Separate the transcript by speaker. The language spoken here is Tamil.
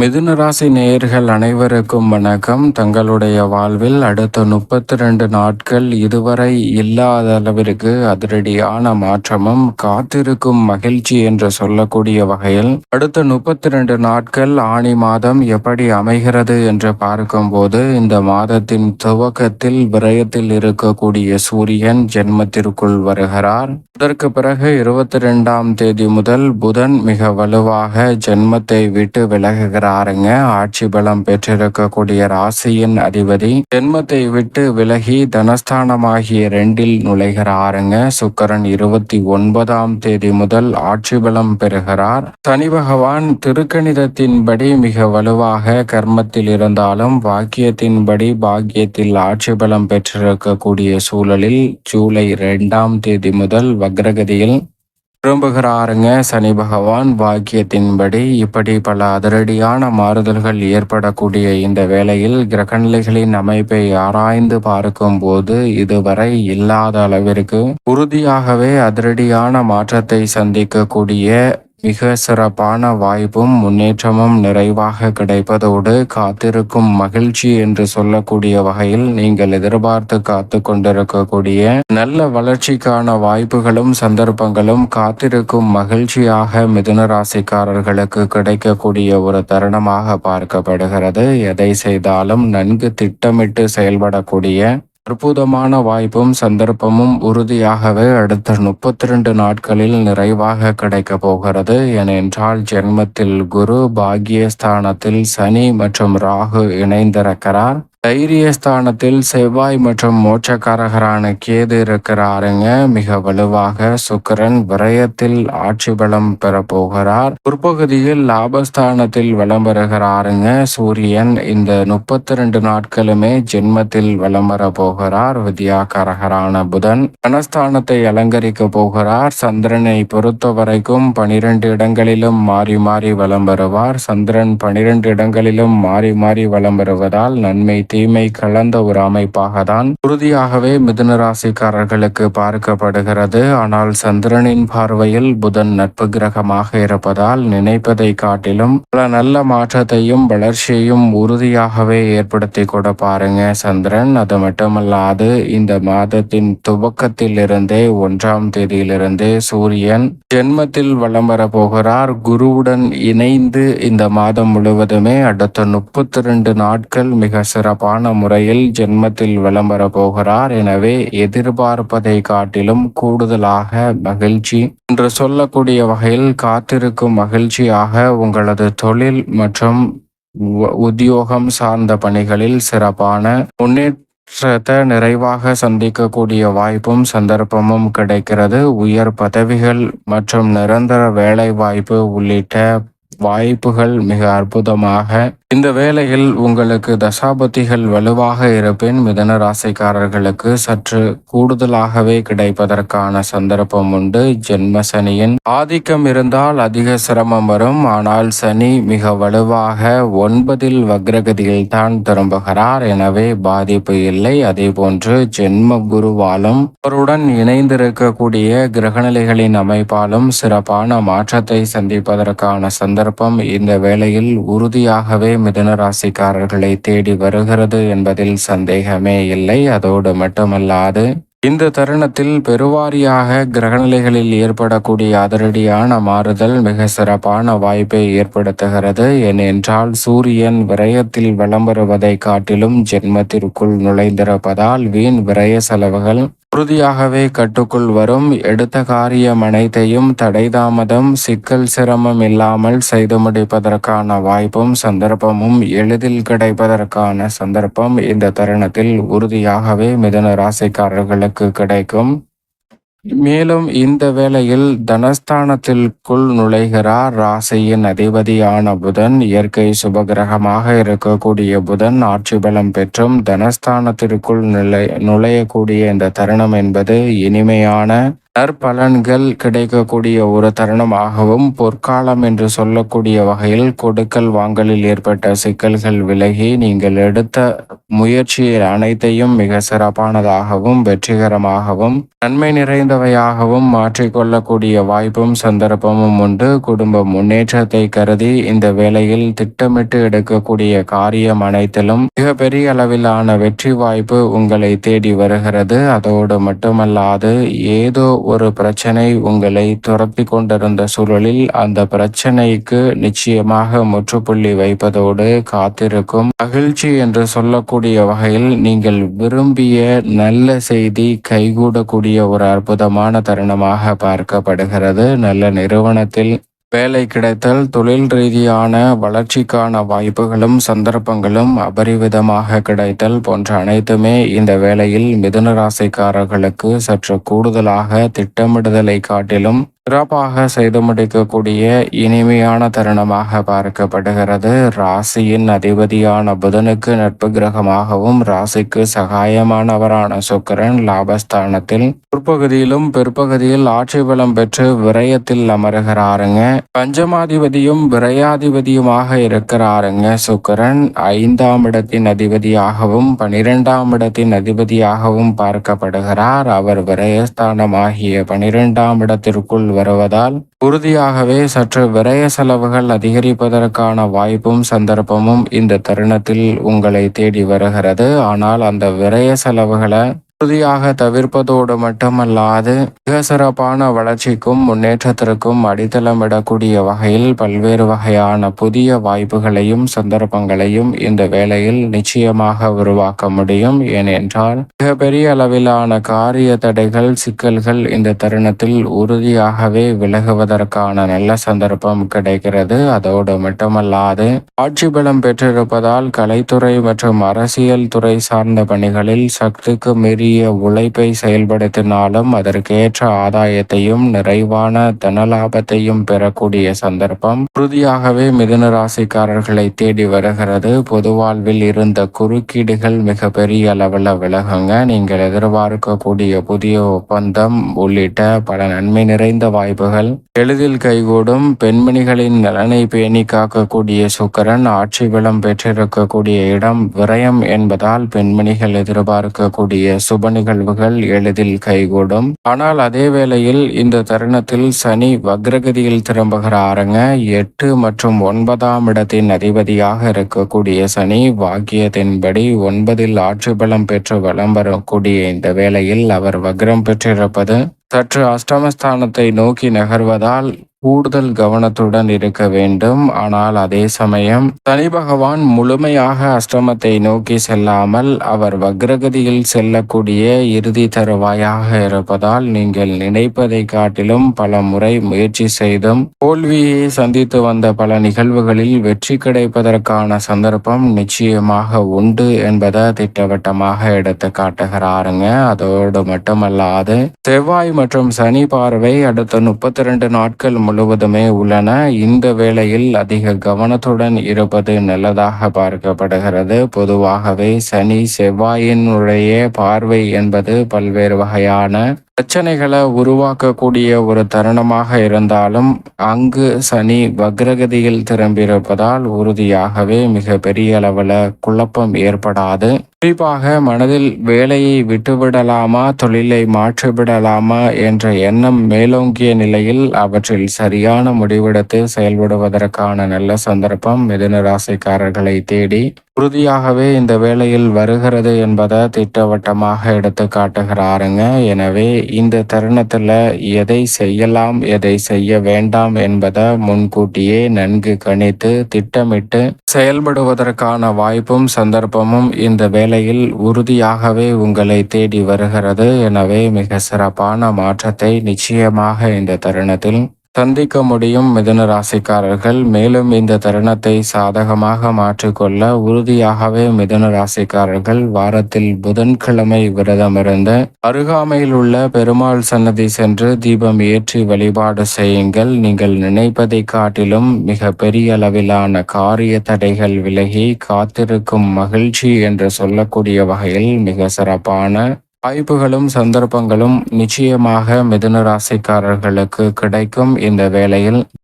Speaker 1: மிதுன ராசி நேயர்கள் அனைவருக்கும் வணக்கம். தங்களுடைய வாழ்வில் அடுத்த முப்பத்தி ரெண்டு நாட்கள் இதுவரை இல்லாத அளவிற்கு அதிரடியான மாற்றமும் காத்திருக்கும் மகிழ்ச்சி என்று சொல்லக்கூடிய வகையில் அடுத்த முப்பத்தி ரெண்டு நாட்கள் ஆணி மாதம் எப்படி அமைகிறது என்று பார்க்கும்போது இந்த மாதத்தின் துவக்கத்தில் விரயத்தில் இருக்கக்கூடிய சூரியன் ஜென்மத்திற்குள் வருகிறார். அதற்கு பிறகு இருபத்தி ரெண்டாம் தேதி முதல் புதன் மிக வலுவாக ஜென்மத்தை விட்டு விலகுகிறார். விலகுகிறாருங்க ஆட்சி பலம் பெற்றிருக்கக்கூடிய ராசியின் அதிபதி. ஜென்மத்தை விட்டு விலகி தனஸ்தானமாகிய ரெண்டில் நுழைகிறாருங்க. சுக்கரன் இருபத்தி ஒன்பதாம் தேதி முதல் ஆட்சி பலம் பெறுகிறார். சனி பகவான் திருக்கணிதத்தின்படி மிக வலுவாக கர்மத்தில் இருந்தாலும் வாக்கியத்தின்படி பாக்கியத்தில் ஆட்சி பலம் பெற்றிருக்கக்கூடிய சூழலில் ஜூலை இரண்டாம் தேதி முதல் வக்ரகதியில் விரும்புகிறாருங்க. சனி பகவான் பாக்கியத்தின்படி இப்படி பல அதிரடியான மாறுதல்கள் ஏற்படக்கூடிய இந்த வேளையில் கிரகநிலைகளின் அமைப்பை ஆராய்ந்து பார்க்கும் போது இதுவரை இல்லாத அளவிற்கு உறுதியாகவே அதிரடியான மாற்றத்தை சந்திக்கக்கூடிய மிக சிறப்பான வாய்ப்பும் முன்னேற்றமும் நிறைவாக கிடைப்பதோடு காத்திருக்கும் மகிழ்ச்சி என்று சொல்லக்கூடிய வகையில் நீங்கள் எதிர்பார்த்து காத்து கொண்டிருக்கக்கூடிய நல்ல வளர்ச்சிக்கான வாய்ப்புகளும் சந்தர்ப்பங்களும் காத்திருக்கும் மகிழ்ச்சியாக மிதுன ராசிக்காரர்களுக்கு கிடைக்கக்கூடிய ஒரு தருணமாக பார்க்கப்படுகிறது. எதை செய்தாலும் நன்கு திட்டமிட்டு செயல்படக்கூடிய அற்புதமான வாய்ப்பும் சந்தர்ப்பமும் உறுதியாகவே அடுத்த முப்பத்தி ரெண்டு நாட்களில் நிறைவாக கிடைக்க போகிறது. ஏனென்றால் ஜென்மத்தில் குரு பாகியஸ்தானத்தில் சனி மற்றும் ராகு இணைந்திருக்கிறார். தைரியஸ்தானத்தில் செவ்வாய் மற்றும் மோட்சக்காரகரான கேது இருக்கிறாருங்க. மிக வலுவாக சுக்கரன் விரயத்தில் ஆட்சி பலம் பெற போகிறார். பிற்பகுதியில் லாபஸ்தானத்தில் வலம் பெறுகிறாருங்க சூரியன் இந்த முப்பத்தி ரெண்டு நாட்களுமே ஜென்மத்தில் வலம் வர போகிறார். வித்யாகாரகரான புதன் தனஸ்தானத்தை அலங்கரிக்க போகிறார். சந்திரனை பொறுத்த வரைக்கும் பனிரெண்டு இடங்களிலும் மாறி மாறி வலம் பெறுவார் சந்திரன் பனிரெண்டு இடங்களிலும் மாறி மாறி வலம் பெறுவதால் நன்மை தீமை கலந்த ஒரு அமைப்பாக தான் உறுதியாகவே மிதுன ராசிக்காரர்களுக்கு பார்க்கப்படுகிறது. ஆனால் சந்திரனின் பார்வையில் புதன் நட்பு கிரகமாக இருப்பதால் நினைப்பதை காட்டிலும் பல நல்ல மாற்றத்தையும் வளர்ச்சியையும் உறுதியாகவே ஏற்படுத்தி கூட பாருங்க சந்திரன். அது மட்டுமல்லாது இந்த மாதத்தின் துவக்கத்தில் இருந்தே ஒன்றாம் தேதியிலிருந்தே சூரியன் ஜென்மத்தில் வலம் வர போகிறார். குருவுடன் இணைந்து இந்த மாதம் முழுவதுமே அடுத்த முப்பத்தி ரெண்டு நாட்கள் மிக சிறப்பாக சிறப்பான முறையில் ஜென்மத்தில் விளம்பர போகிறார். எனவே எதிர்பார்ப்பதை காட்டிலும் கூடுதலாக மகிழ்ச்சி. என்று சொல்லக்கூடிய வகையில் காத்திருக்கும் மகிழ்ச்சியாக உங்களது தொழில் மற்றும் உத்தியோகம் சார்ந்த பணிகளில் சிறப்பான முன்னேற்ற நிறைவாக சந்திக்கக்கூடிய வாய்ப்பும் சந்தர்ப்பமும் கிடைக்கிறது. உயர் பதவிகள் மற்றும் நிரந்தர வேலை வாய்ப்பு உள்ளிட்ட வாய்ப்புகள் மிக அற்புதமாக இந்த வேளையில் உங்களுக்கு தசாபதிகள் வலுவாக இருப்பின் மிதன ராசிக்காரர்களுக்கு சற்று கூடுதலாகவே கிடைப்பதற்கான சந்தர்ப்பம் உண்டு. ஜென்ம சனியின் ஆதிக்கம் இருந்தால் அதிக சிரமம் வரும். ஆனால் சனி மிக வலுவாக ஒன்பதில் வக்ரகதியில் தான் திரும்புகிறார். எனவே பாதிப்பு இல்லை. அதே போன்று ஜென்ம குருவாலும் அவருடன் இணைந்திருக்கக்கூடிய கிரகநிலைகளின் அமைப்பாலும் சிறப்பான மாற்றத்தை சந்திப்பதற்கான சந்தர்ப்பம் இந்த வேளையில் உறுதியாகவே மிதுன ராசிக்காரர்களை தேடி வருகிறது என்பதில் சந்தேகமே இல்லை. அதோடு மட்டுமல்லாது இந்த தருணத்தில் பெருவாரியாக கிரகநிலைகளில் ஏற்படக்கூடிய அதிரடியான மாறுதல் மிக சிறப்பான வாய்ப்பை ஏற்படுத்துகிறது. ஏனென்றால் சூரியன் விரயத்தில் விளம்பருவதை காட்டிலும் ஜென்மத்திற்குள் நுழைந்திருப்பதால் வீண் விரய செலவுகள் உறுதியாகவே கட்டுக்குள் வரும். எடுத்த காரியம் அனைத்தையும் தடைதாமதம் சிக்கல் சிரமம் இல்லாமல் செய்து முடிப்பதற்கான வாய்ப்பும் சந்தர்ப்பமும் எளிதில் கிடைப்பதற்கான சந்தர்ப்பம் இந்த தருணத்தில் உறுதியாகவே மிதன ராசிக்காரர்களுக்கு கிடைக்கும். மேலும் இந்த வேளையில் தனஸ்தானத்திற்குள் நுழைகிறார் ராசியின் அதிபதியான புதன். இயற்கை சுபகிரகமாக இருக்கக்கூடிய புதன் ஆட்சி பலம் பெற்றும் தனஸ்தானத்திற்குள் நுழை நுழையக்கூடிய இந்த தருணம் என்பது இனிமையான நற்பலன்கள் கிடைக்கக்கூடிய ஒரு தருணமாகவும் பொற்காலம் என்று சொல்லக்கூடிய வகையில் கொடுக்கல் வாங்கலில் ஏற்பட்ட சிக்கல்கள் விலகி நீங்கள் எடுத்த முயற்சியில் அனைத்தையும் மிக சிறப்பானதாகவும் வெற்றிகரமாகவும் நன்மை நிறைந்தவையாகவும் மாற்றிக்கொள்ளக்கூடிய வாய்ப்பும் சந்தர்ப்பமும் உண்டு. குடும்ப முன்னேற்றத்தை கருதி இந்த வேளையில் திட்டமிட்டு எடுக்கக்கூடிய காரியம் அனைத்திலும் மிக பெரிய அளவிலான வெற்றி வாய்ப்பு உங்களை தேடி வருகிறது. அதோடு மட்டுமல்லாது ஏதோ ஒரு பிரச்சனை உங்களை துரத்தி கொண்டிருந்த சூழலில் அந்த பிரச்சனைக்கு நிச்சயமாக முற்றுப்புள்ளி வைப்பதோடு காத்திருக்கும். மகிழ்ச்சி என்று சொல்லக்கூடிய வகையில் நீங்கள் விரும்பிய நல்ல செய்தி கைகூடக்கூடிய ஒரு அற்புதமான தருணமாக பார்க்கப்படுகிறது. நல்ல நிறுவனத்தில் வேலை கிடைத்தல் தொழில் ரீதியான வளர்ச்சிக்கான வாய்ப்புகளும் சந்தர்ப்பங்களும் அபரிவிதமாக கிடைத்தல் போன்ற அனைத்துமே இந்த வேளையில் மிதுன ராசிக்காரர்களுக்கு சற்று கூடுதலாக திட்டமிடுதலை காட்டிலும் சிறப்பாக செய்து முடிக்கக்கூடிய இனிமையான தருணமாக பார்க்கப்படுகிறது. ராசியின் அதிபதியான புதனுக்கு நட்பு கிரகமாகவும் ராசிக்கு சகாயமானவரான சுக்கரன் லாபஸ்தானத்தில் பிற்பகுதியிலும் பிற்பகுதியில் ஆட்சி பலம் பெற்று விரயத்தில் அமருகிறாருங்க. பஞ்சமாதிபதியும் விரையாதிபதியுமாக இருக்கிறாருங்க சுக்கரன். ஐந்தாம் இடத்தின் அதிபதியாகவும் பனிரெண்டாம் இடத்தின் அதிபதியாகவும் பார்க்கப்படுகிறார். அவர் விரயஸ்தானமாகிய பனிரெண்டாம் இடத்திற்குள் வருவதால் உறுதியாகவே சற்று விரய செலவுகள் அதிகரிப்பதற்கான வாய்ப்பும் சந்தர்ப்பமும் இந்த தருணத்தில் உங்களை தேடி வருகிறது. ஆனால் அந்த விரய செலவுகளை உறுதியாக தவிர்ப்பதோடு மட்டுமல்லாது மிக சிறப்பான வளர்ச்சிக்கும் முன்னேற்றத்திற்கும் அடித்தளமிடக்கூடிய வகையில் பல்வேறு வகையான புதிய வாய்ப்புகளையும் சந்தர்ப்பங்களையும் இந்த வேளையில் நிச்சயமாக உருவாக்க முடியும். ஏனென்றால் மிகப்பெரிய அளவிலான காரிய தடைகள் சிக்கல்கள் இந்த தருணத்தில் உறுதியாகவே விலகுவதற்கான நல்ல சந்தர்ப்பம் கிடைக்கிறது. அதோடு மட்டுமல்லாது ஆட்சி பலம் பெற்றிருப்பதால் கலைத்துறை மற்றும் அரசியல் துறை சார்ந்த பணிகளில் சக்திக்கு மீறி மீறிய உழைப்பை செயல்படுத்தினாலும் அதற்கேற்ற ஆதாயத்தையும் நிறைவான தனலாபத்தையும் பெறக்கூடிய சந்தர்ப்பம் உறுதியாகவே மிதுன ராசிக்காரர்களை தேடி வருகிறது. பொது வாழ்வில் இருந்த குறுக்கீடுகள் மிக பெரிய அளவில் விலகுங்க. நீங்கள் எதிர்பார்க்கக்கூடிய புதிய ஒப்பந்தம் உள்ளிட்ட பல நன்மை நிறைந்த வாய்ப்புகள். எளிதில் கைகூடும் பெண்மணிகளின் நலனை பேணி காக்கக்கூடிய சுக்கரன் ஆட்சி பலம் பெற்றிருக்கக்கூடிய இடம் விரயம் என்பதால் பெண்மணிகள் எதிர்பார்க்கக்கூடிய சுப நிகழ்வுகள் எளிதில் கைகூடும். ஆனால் அதே வேளையில் இந்த தருணத்தில் சனி வக்ரகதியில் திரும்புகிறாருங்க. எட்டு மற்றும் ஒன்பதாம் இடத்தின் அதிபதியாக இருக்கக்கூடிய சனி வாக்கியத்தின்படி ஒன்பதில் ஆட்சி பலம் பெற்று வலம் வரக்கூடிய இந்த வேளையில் அவர் வக்ரம் பெற்றிருப்பது சற்று அஷ்டமஸ்தானத்தை நோக்கி நகர்வதால் கூடுதல் கவனத்துடன் இருக்க வேண்டும். ஆனால் அதே சமயம் சனி பகவான் முழுமையாக அஷ்டமத்தை நோக்கி செல்லாமல் அவர் வக்ரகதியில் செல்லக்கூடிய இறுதி தருவாயாக இருப்பதால் நீங்கள் நினைப்பதை காட்டிலும் பல முறை முயற்சி செய்தும் தோல்வியை சந்தித்து வந்த பல நிகழ்வுகளில் வெற்றி கிடைப்பதற்கான சந்தர்ப்பம் நிச்சயமாக உண்டு என்பதை திட்டவட்டமாக எடுத்து காட்டுகிறாருங்க. அதோடு மட்டுமல்லாது செவ்வாய் மற்றும் சனி பார்வை அடுத்த முப்பத்தி ரெண்டு நாட்கள் முழுவதுமே உள்ளன. இந்த வேளையில் அதிக கவனத்துடன் இருப்பது நல்லதாக பார்க்கப்படுகிறது. பொதுவாகவே சனி செவ்வாயினுடைய பார்வை என்பது பல்வேறு வகையான பிரச்சனைகளை உருவாக்கக்கூடிய ஒரு தருணமாக இருந்தாலும் அங்கு சனி வக்ரகதியில் திரும்பியிருப்பதால் உறுதியாகவே மிக பெரிய அளவில் குழப்பம் ஏற்படாது. குறிப்பாக மனதில் வேலையை விட்டுவிடலாமா தொழிலை மாற்றிவிடலாமா என்ற எண்ணம் மேலோங்கிய நிலையில் அவற்றில் சரியான முடிவெடுத்து செயல்படுவதற்கான நல்ல சந்தர்ப்பம் மிதுன ராசிக்காரர்களை தேடி உறுதியாகவே இந்த வேளையில் வருகிறது என்பதை திட்டவட்டமாக எடுத்து காட்டுகிறாருங்க. எனவே இந்த தருணத்தில் எதை செய்யலாம் எதை செய்ய வேண்டாம் என்பதை முன்கூட்டியே நன்கு கணித்து திட்டமிட்டு செயல்படுவதற்கான வாய்ப்பும் சந்தர்ப்பமும் இந்த வேலை நிலையில் உறுதியாகவே உங்களை தேடி வருகிறது. எனவே மிக சிறப்பான மாற்றத்தை நிச்சயமாக இந்த தருணத்தில் சந்திக்க முடியும் மிதுன ராசிக்காரர்கள். மேலும் இந்த தருணத்தை சாதகமாக மாற்றிக்கொள்ள உறுதியாகவே மிதுன ராசிக்காரர்கள். வாரத்தில் புதன்கிழமை விரதம் இருந்த அருகாமையில் உள்ள பெருமாள் சன்னதி சென்று தீபம் ஏற்றி வழிபாடு செய்யுங்கள். நீங்கள் நினைப்பதை காட்டிலும் மிக பெரிய அளவிலான காரிய தடைகள் விலகி காத்திருக்கும் மகிழ்ச்சி என்று சொல்லக்கூடிய வகையில் மிக சிறப்பான வாய்ப்புகளும் சந்தர்ப்பங்களும் நிச்சயமாக மிதுன ராசிக்காரர்களுக்கு கிடைக்கும் இந்த வேளையில்.